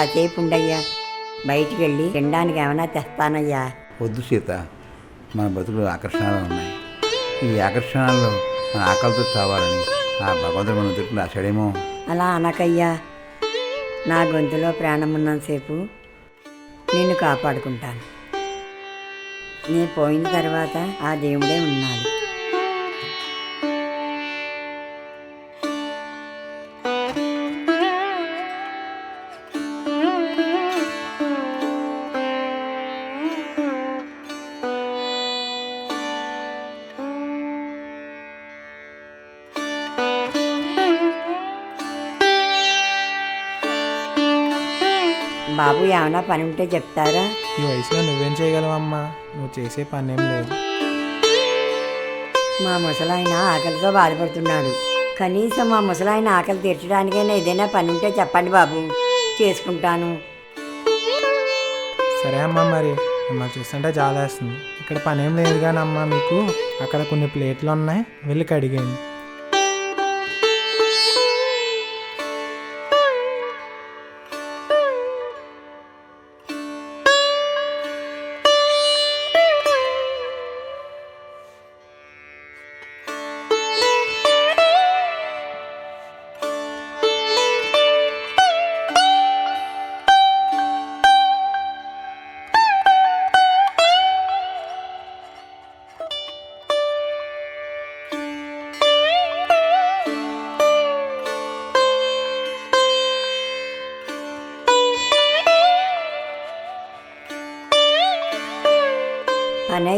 కాసేపు ఉండయ్యా. బయటికి వెళ్ళి తినడానికి ఏమైనా తెస్తానయ్యా. వద్దు సీత మన బతుకులు ఆకర్షణలు ఉన్నాయి. ఈ ఆకర్షణల్లో మన ఆకలితో చావాలని ఆ భగవంతుడు మన దుట్టు రాశాడేమో. అలా అనకయ్యా. నా గొంతులో ప్రాణం ఉన్నంతసేపు నిన్ను కాపాడుకుంటాను. నీ పోయిన తర్వాత ఆ దేవుడే ఉన్నాడు. బాబు ఏమైనా పని ఉంటే చెప్తారా? ఈ వయసులో నువ్వేం చేయగలవమ్మా? నువ్వు చేసే పనేం లేదు. మా ముసలాయన ఆకలితో బాధపడుతున్నాడు. కనీసం మా ముసలాయన ఆకలి తీర్చడానికైనా ఏదైనా పని ఉంటే చెప్పండి బాబు. చేసుకుంటాను. సరే అమ్మా మరి. మిమ్మల్ని చూస్తుంటే జాలేస్తుంది. ఇక్కడ పనేం లేదు కానీ అమ్మా మీకు అక్కడ కొన్ని ప్లేట్లు ఉన్నాయి. వెళ్ళి కడిగేయండి.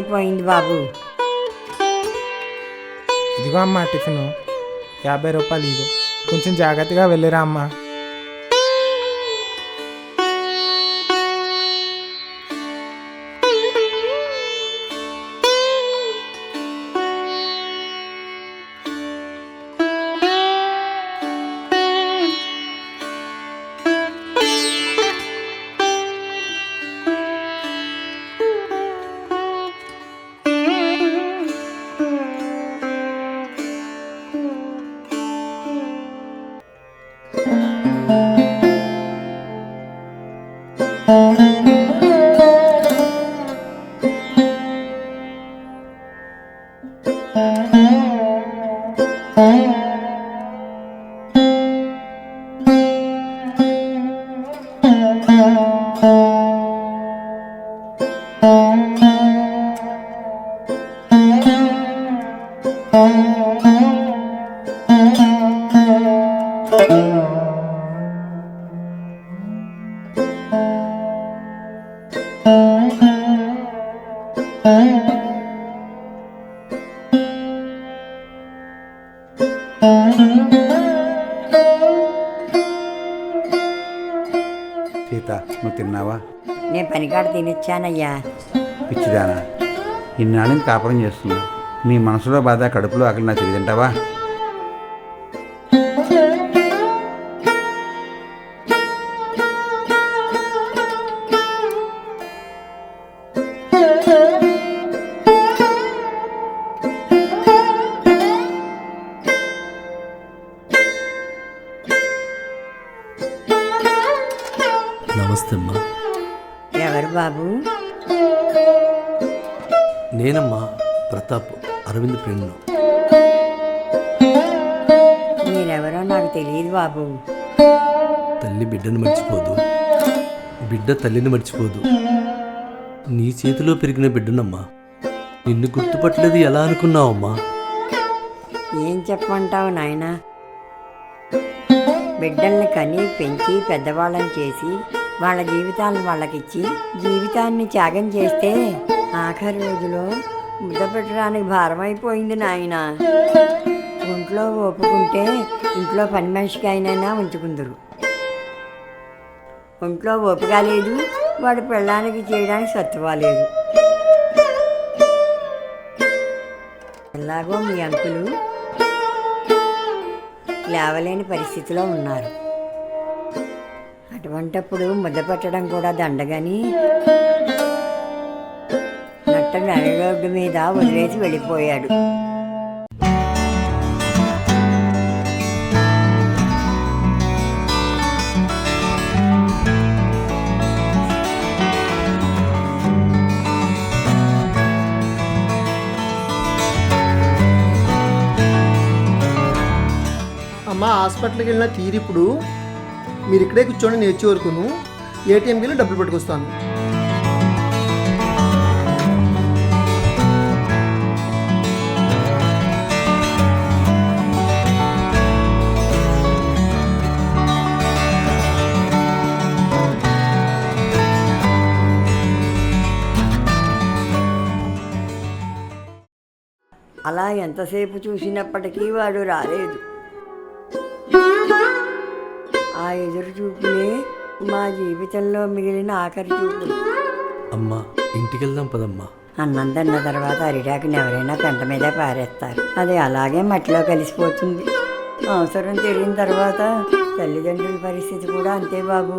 అయిపోయింది బాబు. ఇదిగో అమ్మా టిఫిన్. యాభై రూపాయలు ఇదిగో కొంచెం జాగ్రత్తగా వెళ్ళిరా అమ్మా. సీత నువ్వు తిన్నావా? నేను పనికాడ తినిచ్చానయ్యా. పిచ్చిదానా. ఇన్నాళ్ళని కాపురం చేస్తున్నా. నీ మనసులో బాధ కడుపులో ఆకలి నా తిరిగింటావా నమస్తే బాబు. నేనమ్మా ప్రతాప్ అరవింద్ ఫ్రెండ్. మీరెవరో నాకు తెలియదు బాబు. తల్లి బిడ్డను మర్చిపోదు. బిడ్డ తల్లిని మర్చిపోదు. నీ చేతిలో పెరిగిన బిడ్డనమ్మా. నిన్ను గుర్తుపట్టలేదు ఎలా అనుకున్నావమ్మా? ఏం చెప్పమంటావు నాయనా? బిడ్డల్ని కని పెంచి పెద్దవాళ్ళని చేసి వాళ్ళ జీవితాలను వాళ్ళకిచ్చి జీవితాన్ని త్యాగం చేస్తే ఆఖరి రోజులో ముద్ద పెట్టడానికి భారమైపోయింది నాయన. ఒంట్లో ఒప్పుకుంటే ఇంట్లో పని మనిషికి అయినైనా ఉంచుకుందరు. ఒంట్లో ఓపిక లేదు వాడు పెళ్ళానికి చేయడానికి సత్తువా లేదు. ఎలాగో మీ అంకులు లేవలేని పరిస్థితిలో ఉన్నారు. అటువంటప్పుడు ముద్ద పెట్టడం కూడా దండగాని. నట్ట నల్లరోడ్డు మీద వదిలేసి వెళ్ళిపోయాడు. అమ్మ హాస్పిటల్కి వెళ్ళిన తీరిప్పుడు మీరు ఇక్కడే కూర్చొని వచ్చే వరకును. ఏటీఎంకి వెళ్ళి డబ్బులు పట్టుకొస్తాను. అలా ఎంతసేపు చూసినప్పటికీ వాడు రాలేదు. ఎదురు చూపులే మా జీవితంలో మిగిలిన ఆఖరి చూపులు. అమ్మా ఇంటికి వెళ్దాం పదమ్మా. అన్నం తిన్న తర్వాత అరిటాకుని ఎవరైనా పెంట మీదే పారేస్తారు. అది అలాగే మట్టిలో కలిసిపోతుంది. అవసరం తీరిన తర్వాత తల్లిదండ్రుల పరిస్థితి కూడా అంతే బాబు.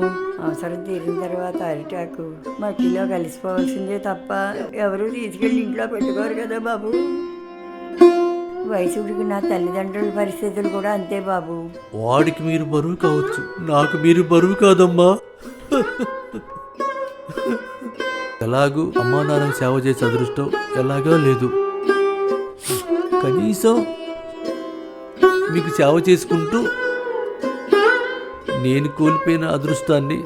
అవసరం తీరిన తర్వాత అరిటాకు మట్టిలో కలిసిపోవాల్సిందే తప్ప ఎవరు తీసుకెళ్ళి ఇంట్లో పెట్టుకోరు కదా బాబు. వయసుడికి నా తల్లిదండ్రుల పరిస్థితులు కూడా అంతే బాబు. వాడికి మీరు బరువు కావచ్చు. నాకు మీరు బరువు కాదమ్మా. ఎలాగూ అమ్మానాన్న సేవ చేసే అదృష్టం ఎలాగా లేదు. కనీసం మీకు సేవ చేసుకుంటూ నేను కోల్పోయిన అదృష్టాన్ని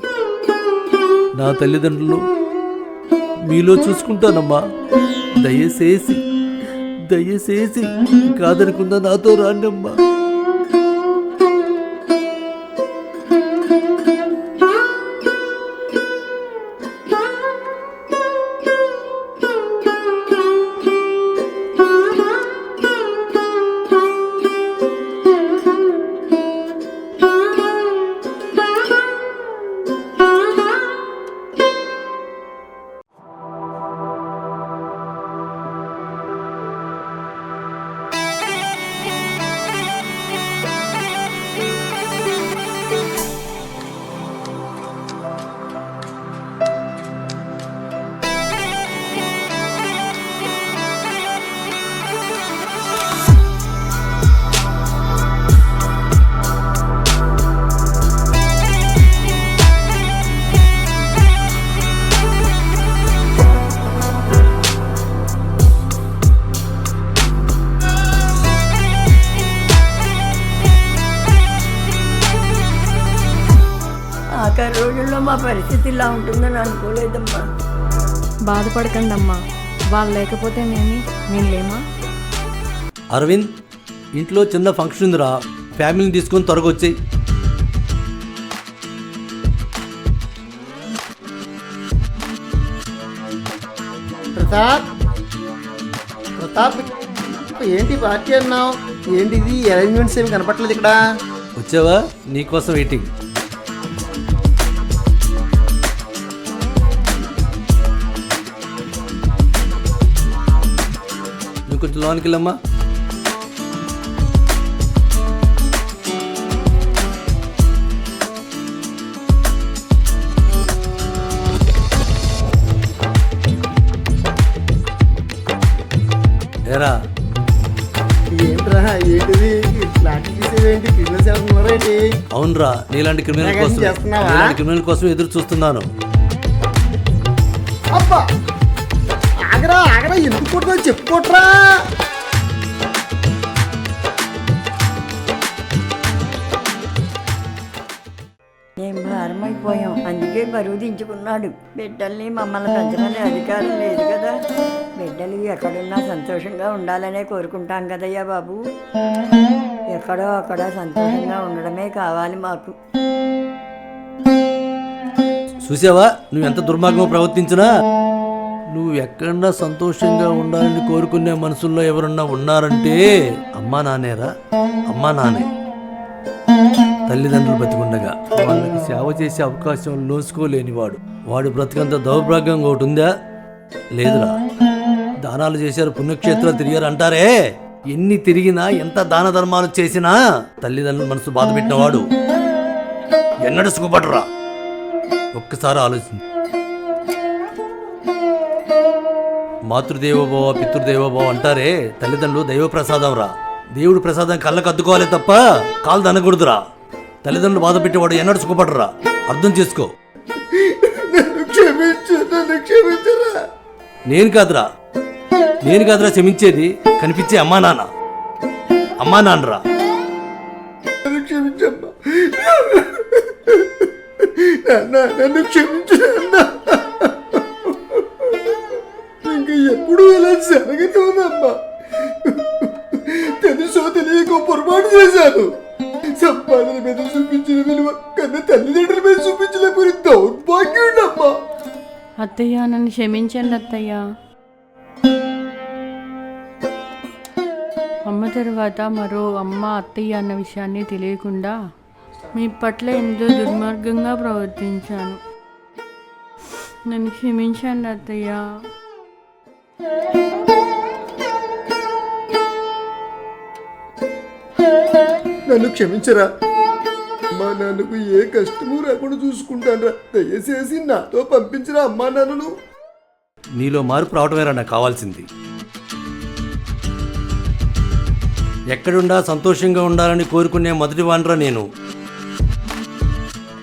నా తల్లిదండ్రులు మీలో చూసుకుంటానమ్మా. దయచేసి దయచేసి కాదనుకుందా నాతో రాండమ్మా. మా పరిస్థితి ఇలా ఉంటుందని అనుకోలేదమ్మా. బాధపడకండి అమ్మా వాళ్ళు లేకపోతే మేమి మేము లేమా? అరవింద్ ఇంట్లో చిన్న ఫంక్షన్ ఉందిరా. ఫ్యామిలీని తీసుకొని త్వరగా వచ్చేయి. ప్రతాప్ ప్రతాప్ ఏంటి పార్టీ అన్నావు? ఏంటిది? అరేంజ్మెంట్స్ ఏమి కనపట్లేదు ఇక్కడ. వచ్చావా? నీకోసం వెయిటింగ్ నువ్వు కొంచెం లోనికి వెళ్ళమ్మా. ఏరా? ఏంట్రా ఏంటిది? ఫ్లాట్ తీసేవేంటి క్రిమినల్స్ ఎవరున్నారా ఏంటి అవునరా నీలాంటి క్రిమినల్ కోసం చేస్తున్నావా? నీలాంటి క్రిమినల్ కోసం ఎదురు చూస్తున్నాను. అబ్బా! ఆగరా ఆగరా ఎందుకు కొట్టుకో చెప్పుకోట్రా. మేము భారమైపోయాం అందుకే బరువు దించుకున్నాడు. బిడ్డల్ని మమ్మల్ని పెంచమనే అధికారం లేదు కదా. బిడ్డలు ఎక్కడున్నా సంతోషంగా ఉండాలనే కోరుకుంటాం కదయ్యా బాబు. ఎక్కడో అక్కడ సంతోషంగా ఉండడమే కావాలి మాకు. చూసావా? నువ్వు ఎంత దుర్మార్గం ప్రవర్తించినా నువ్వు ఎక్కడన్నా సంతోషంగా ఉండాలని కోరుకునే మనసుల్లో ఎవరన్నా ఉన్నారంటే అమ్మా నానేరా అమ్మా నానే తల్లిదండ్రులు బతికుండగా వాళ్ళకి సేవ చేసే అవకాశం లోసుకోలేనివాడు. వాడు బ్రతికంత దౌర్భాగ్యంగా ఒకటి ఉందా? లేదురా. దానాలు చేశారు పుణ్యక్షేత్రాలు తిరిగారు అంటారే? ఎన్ని తిరిగినా ఎంత దాన ధర్మాలు చేసినా తల్లిదండ్రులు మనసు బాధ పెట్టినవాడు. ఎన్నడూ సుఖపడరా? ఒక్కసారి ఆలోచించు. మాతృదేవోభవ పితృదేవోభవ అంటారే. తల్లిదండ్రులు దైవ ప్రసాదం రా దేవుడు ప్రసాదం కళ్ళకు అద్దుకోవాలి తప్ప కాలు దనకూడదురా తల్లిదండ్రులు బాధ పెట్టేవాడు ఎన్నడూ సుఖపడరా. అర్థం చేసుకో. నేను కాదురా. నేను కాదురా క్షమించేది. కనిపించే అమ్మా నాన్న. అమ్మా నాన్నరా. నన్ను క్షమించు ఎప్పుడు ఇలా జరగదోనమ్మా తెలుసో తెలియక పొరపాటు చేశాను. సంపాదన మీద చూపించిన విలువ కన్నా తల్లిదండ్రుల మీద చూపించలేకపోయిన దౌర్భాగ్యుడమ్మా. అత్తయ్య నన్ను క్షమించండి అత్తయ్య. అమ్మ తర్వాత మరో అమ్మ అత్తయ్య అన్న విషయాన్ని తెలియకుండా మీ పట్ల ఎంతో దుర్మార్గంగా ప్రవర్తించాను. నన్ను క్షమించండి అత్తయ్య. నన్ను క్షమించరా. అమ్మా నాన్నకు ఏ కష్టము రాకుండా చూసుకుంటానరా. దయచేసి నాతో పంపించరా అమ్మా నాన్నను నీలో మార్పు రావటమేరా నాకు కావాల్సింది. ఎక్కడుండా సంతోషంగా ఉండాలని కోరుకునే మొదటి వానరా నేను.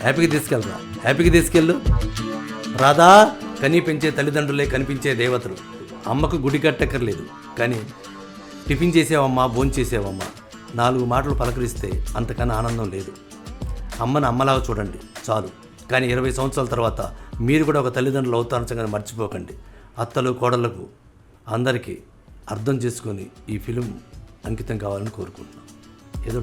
హ్యాపీగా తీసుకెళ్ళరా హ్యాపీగా తీసుకెళ్ళు. రాధా కనీ పెంచే తల్లిదండ్రులే కనిపించే దేవతలు. అమ్మకు గుడి కట్టక్కర్లేదు. కానీ టిఫిన్ చేసావమ్మా భోజనం నాలుగు మాటలు పలకరిస్తే అంతకన్నా ఆనందం లేదు. అమ్మను అమ్మలాగా చూడండి చాలు. కానీ ఇరవై సంవత్సరాల తర్వాత మీరు కూడా ఒక తల్లిదండ్రులు అవుతారని సంగతి మర్చిపోకండి. అత్తలు కోడళ్ళకు అందరికీ అర్థం చేసుకొని ఈ ఫిలిం అంకితం కావాలని కోరుకుంటున్నాను ఏదో